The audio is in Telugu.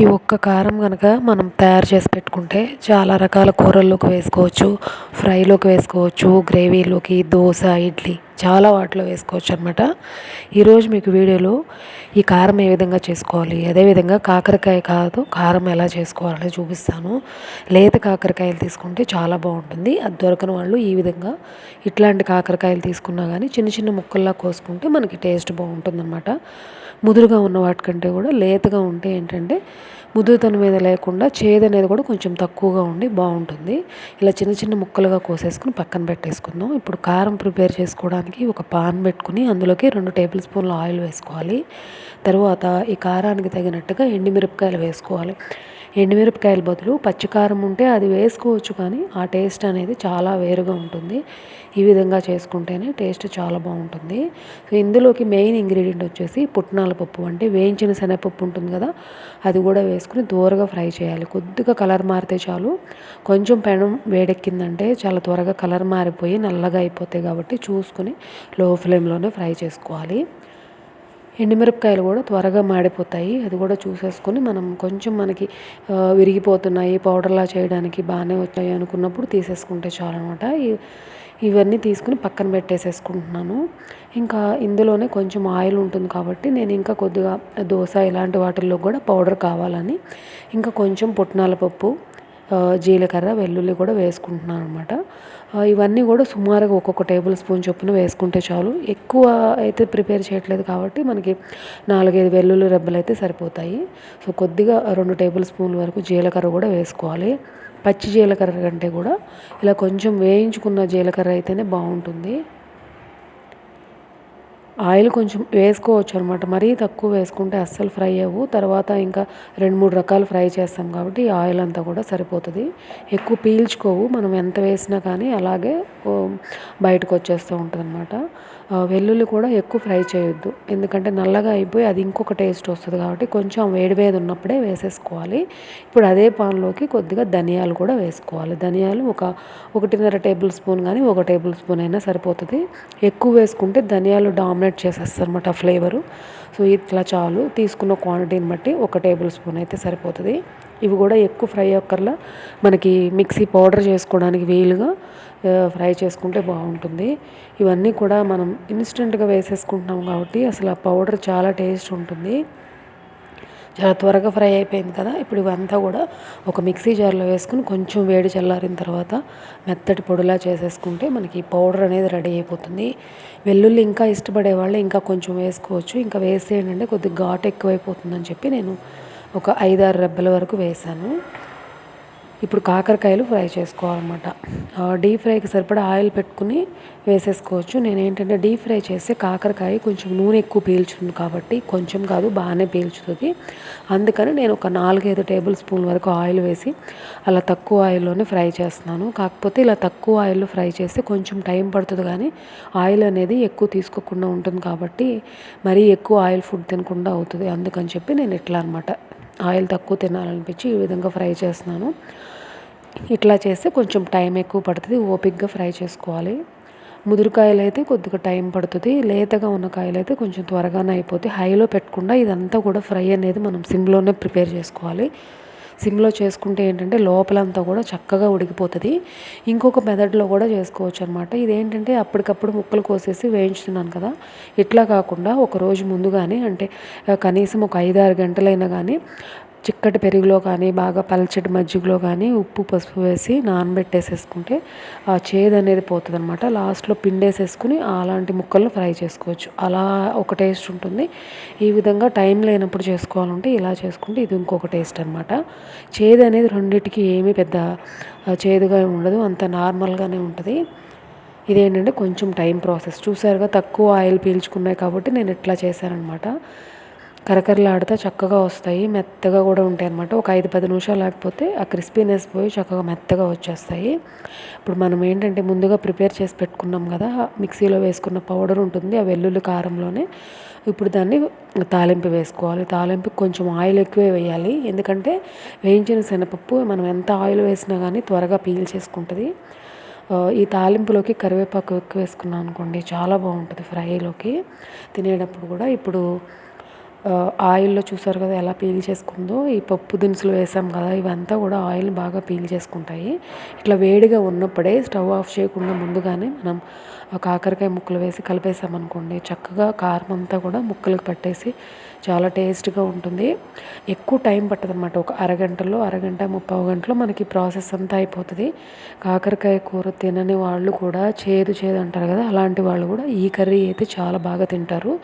ఈ ఒక్క కారం కనుక మనం తయారు చేసి పెట్టుకుంటే చాలా రకాల కూరల్లోకి వేసుకోవచ్చు. ఫ్రైలోకి వేసుకోవచ్చు గ్రేవీలోకి దోశ ఇడ్లీ చాలా వాటిలో వేసుకోవచ్చు అనమాట ఈరోజు మీకు వీడియోలో ఈ కారం ఏ విధంగా చేసుకోవాలి అదేవిధంగా కాకరకాయ కాదు కారం ఎలా చేసుకోవాలని చూపిస్తాను. లేత కాకరకాయలు తీసుకుంటే చాలా బాగుంటుంది. అది దొరకని వాళ్ళు ఈ విధంగా ఇట్లాంటి కాకరకాయలు తీసుకున్నా కానీ చిన్న చిన్న ముక్కల్లా కోసుకుంటే మనకి టేస్ట్ బాగుంటుంది అనమాట ముదురుగా ఉన్న వాటికంటే కూడా లేతగా ఉంటే ఏంటంటే ముదురుతనం మీద లేకుండా చేదు అనేది కూడా కొంచెం తక్కువగా ఉండి బాగుంటుంది. ఇలా చిన్న చిన్న ముక్కలుగా కోసేసుకుని పక్కన పెట్టేసుకుందాం. ఇప్పుడు కారం ప్రిపేర్ చేసుకోవడానికి ఒక పాన్ పెట్టుకుని అందులోకి రెండు టేబుల్ స్పూన్ల ఆయిల్ వేసుకోవాలి. తర్వాత ఈ కారానికి తగినట్టుగా ఎండుమిరపకాయలు వేసుకోవాలి. ఎండుమిరపకాయల బదులు పచ్చికారం ఉంటే అది వేసుకోవచ్చు కానీ ఆ టేస్ట్ అనేది చాలా వేరుగా ఉంటుంది. ఈ విధంగా చేసుకుంటేనే టేస్ట్ చాలా బాగుంటుంది. సో ఇందులోకి మెయిన్ ఇంగ్రీడియంట్ వచ్చేసి పుట్నాల పప్పు అంటే వేయించిన శనగపప్పు ఉంటుంది కదా అది కూడా వేసుకుని దూరగా ఫ్రై చేయాలి. కొద్దిగా కలర్ మారితే చాలు. కొంచెం పెనం వేడెక్కిందంటే చాలా త్వరగా కలర్ మారిపోయి నల్లగా అయిపోతాయి కాబట్టి చూసుకుని లో ఫ్లేమ్లోనే ఫ్రై చేసుకోవాలి. ఎండుమిరపకాయలు కూడా త్వరగా మాడిపోతాయి. అది కూడా చూసేసుకొని మనం కొంచెం మనకి విరిగిపోతున్నాయి. పౌడర్లా చేయడానికి బాగానే వచ్చాయి అనుకున్నప్పుడు తీసేసుకుంటే చాలు అనమాట ఇవన్నీ తీసుకుని పక్కన పెట్టేసేసుకుంటున్నాను. ఇంకా ఇందులోనే కొంచెం ఆయిల్ ఉంటుంది కాబట్టి నేను ఇంకా కొద్దిగా దోశ ఇలాంటి వాటిల్లో కూడా పౌడర్ కావాలని ఇంకా కొంచెం పుట్నాల పప్పు జీలకర్ర వెల్లుల్లి కూడా వేసుకుంటున్నాను అనమాట ఇవన్నీ కూడా సుమారుగా ఒక్కొక్క టేబుల్ స్పూన్ చొప్పున వేసుకుంటే చాలు. ఎక్కువ అయితే ప్రిపేర్ చేయట్లేదు కాబట్టి మనకి నాలుగైదు వెల్లుల్లి రెబ్బలు అయితే సరిపోతాయి. సో కొద్దిగా రెండు టేబుల్ స్పూన్ల వరకు జీలకర్ర కూడా వేసుకోవాలి. పచ్చి జీలకర్ర కంటే కూడా ఇలా కొంచెం వేయించుకున్న జీలకర్ర అయితేనే బాగుంటుంది. ఆయిల్ కొంచెం వేసుకోవచ్చు అనమాట మరీ తక్కువ వేసుకుంటే అస్సలు ఫ్రై అవ్వు. తర్వాత ఇంకా రెండు మూడు రకాలు ఫ్రై చేస్తాం కాబట్టి ఆయిల్ అంతా కూడా సరిపోతుంది. ఎక్కువ పీల్చుకోవు. మనం ఎంత వేసినా కానీ అలాగే బయటకు వచ్చేస్తూ ఉంటుంది అనమాట వెల్లుల్లి కూడా ఎక్కువ ఫ్రై చేయొద్దు. ఎందుకంటే నల్లగా అయిపోయి అది ఇంకొక టేస్ట్ వస్తుంది కాబట్టి కొంచెం వేడి ఉన్నప్పుడే వేసేసుకోవాలి. ఇప్పుడు అదే పాన్లోకి కొద్దిగా ధనియాలు కూడా వేసుకోవాలి. ధనియాలు ఒక ఒకటిన్నర టేబుల్ స్పూన్ కానీ ఒక టేబుల్ స్పూన్ అయినా సరిపోతుంది. ఎక్కువ వేసుకుంటే ధనియాలు డామినేట్ చేసేస్తారు అనమాట ఫ్లేవరు. సో ఇట్లా చాలు. తీసుకున్న క్వాంటిటీని బట్టి ఒక టేబుల్ స్పూన్ అయితే సరిపోతుంది. ఇవి కూడా ఎక్కువ ఫ్రై అక్కర్లా మనకి మిక్సీ పౌడర్ చేసుకోవడానికి వీలుగా ఫ్రై చేసుకుంటే బాగుంటుంది. ఇవన్నీ కూడా మనం ఇన్స్టెంట్గా వేసేసుకుంటున్నాం కాబట్టి అసలు ఆ పౌడర్ చాలా టేస్ట్ ఉంటుంది. చాలా త్వరగా ఫ్రై అయిపోయింది కదా. ఇప్పుడు ఇవంతా కూడా ఒక మిక్సీ జార్లో వేసుకుని కొంచెం వేడి చల్లారిన తర్వాత మెత్తటి పొడిలా చేసేసుకుంటే మనకి పౌడర్ అనేది రెడీ అయిపోతుంది. వెల్లుల్లి ఇంకా ఇష్టపడే వాళ్ళు ఇంకా కొంచెం వేసుకోవచ్చు. ఇంకా వేసేయండి కొద్దిగా ఘాట్ ఎక్కువైపోతుందని చెప్పి నేను ఒక ఐదారు రెబ్బల వరకు వేసాను. ఇప్పుడు కాకరకాయలు ఫ్రై చేసుకోవాలన్నమాట. డీప్ ఫ్రైకి సరిపడా ఆయిల్ పెట్టుకుని వేసేసుకోవచ్చు. నేను ఏంటంటే డీప్ ఫ్రై చేస్తే కాకరకాయ కొంచెం నూనె ఎక్కువ పీల్చుతుంది కాబట్టి కొంచెం కాదు బాగానే పీల్చుతుంది. అందుకని నేను ఒక నాలుగైదు టేబుల్ స్పూన్ వరకు ఆయిల్ వేసి అలా తక్కువ ఆయిల్లోనే ఫ్రై చేస్తున్నాను. కాకపోతే ఇలా తక్కువ ఆయిల్లో ఫ్రై చేస్తే కొంచెం టైం పడుతుంది కానీ ఆయిల్ అనేది ఎక్కువ తీసుకోకుండా ఉంటుంది కాబట్టి మరీ ఎక్కువ ఆయిల్ ఫుడ్ తినకుండా అవుతుంది. అందుకని చెప్పి నేను ఇట్లా అనమాట ఆయిల్ తక్కువ తినాలనిపించి ఈ విధంగా ఫ్రై చేస్తున్నాను. ఇట్లా చేస్తే కొంచెం టైం ఎక్కువ పడుతుంది ఓపిక్గా ఫ్రై చేసుకోవాలి. ముదురుకాయలు అయితే కొద్దిగా టైం పడుతుంది లేతగా ఉన్న కాయలు అయితే కొంచెం త్వరగానే అయిపోతాయి. హైలో పెట్టకుండా ఇదంతా కూడా ఫ్రై అనేది మనం సిమ్లోనే ప్రిపేర్ చేసుకోవాలి. సిమ్లో చేసుకుంటే ఏంటంటే లోపలంతా కూడా చక్కగా ఉడికిపోతుంది. ఇంకొక మెథడ్లో కూడా చేసుకోవచ్చు అనమాట ఇదేంటంటే అప్పటికప్పుడు ముక్కలు కోసేసి వేయించుతున్నాను కదా. ఇట్లా కాకుండా ఒక రోజు ముందుగానే అంటే కనీసం ఒక ఐదు ఆరు గంటలైనా కానీ చిక్కటి పెరుగులో కానీ బాగా పలచటి మజ్జిగలో కానీ ఉప్పు పసుపు వేసి నానబెట్టేసేసుకుంటే ఆ చేదు అనేది పోతుంది అనమాట లాస్ట్లో పిండేసేసుకుని అలాంటి ముక్కలను ఫ్రై చేసుకోవచ్చు. అలా ఒక టేస్ట్ ఉంటుంది. ఈ విధంగా టైం లేనప్పుడు చేసుకోవాలంటే ఇలా చేసుకుంటే ఇది ఇంకొక టేస్ట్ అనమాట చేదు అనేది రెండింటికి ఏమీ పెద్ద చేదుగా ఉండదు. అంత నార్మల్గానే ఉంటుంది. ఇదేంటంటే కొంచెం టైం ప్రాసెస్. చూసారుగా తక్కువ ఆయిల్ పీల్చుకున్నాయి కాబట్టి నేను ఇట్లా చేశానమాట కరకరలాడితే చక్కగా వస్తాయి మెత్తగా కూడా ఉంటాయి అనమాట ఒక ఐదు పది నిమిషాలు లేకపోతే ఆ క్రిస్పీనెస్ పోయి చక్కగా మెత్తగా వచ్చేస్తాయి. ఇప్పుడు మనం ఏంటంటే ముందుగా ప్రిపేర్ చేసి పెట్టుకున్నాం కదా మిక్సీలో వేసుకున్న పౌడర్ ఉంటుంది ఆ వెల్లుల్లి కారంలోనే ఇప్పుడు దాన్ని తాలింపు వేసుకోవాలి. తాలింపు కొంచెం ఆయిల్ ఎక్కువే వేయాలి. ఎందుకంటే వేయించిన శనగపప్పు మనం ఎంత ఆయిల్ వేసినా కానీ త్వరగా పీల్ చేసుకుంటుంది. ఈ తాలింపులోకి కరివేపాకు ఎక్కువ వేసుకున్నాం అనుకోండి చాలా బాగుంటుంది ఫ్రైలోకి. తినేటప్పుడు కూడా ఇప్పుడు ఆయిల్లో చూసారు కదా ఎలా పీల్ చేసుకుందో. ఈ పప్పు దినుసులు వేసాం కదా ఇవంతా కూడా ఆయిల్ని బాగా పీల్ చేసుకుంటాయి. ఇట్లా వేడిగా ఉన్నప్పుడే స్టవ్ ఆఫ్ చేయకుండా ముందుగానే మనం కాకరకాయ ముక్కలు వేసి కలిపేసామనుకోండి చక్కగా కారం అంతా కూడా ముక్కలకు పట్టేసి చాలా టేస్ట్గా ఉంటుంది. ఎక్కువ టైం పట్టదు అనమాట ఒక అరగంటలో అరగంట ముప్పై గంటలో మనకి ప్రాసెస్ అంతా అయిపోతుంది. కాకరకాయ కూర తినని వాళ్ళు కూడా చేదు చేదు అంటారు కదా అలాంటి వాళ్ళు కూడా ఈ కర్రీ అయితే చాలా బాగా తింటారు.